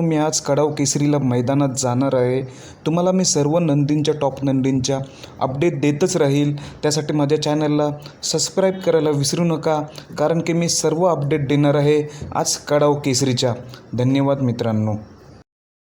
मी आज कडाव केसरीला मैदानात जाणार आहे. तुम्हाला मी सर्व नंदींच्या टॉप नंदींच्या अपडेट देतच राहील. त्यासाठी माझ्या चॅनलला सबस्क्राईब करायला विसरू नका कारण की मी सर्व अपडेट देणार आहे आज कडाव केसरीच्या. धन्यवाद मित्रांनो.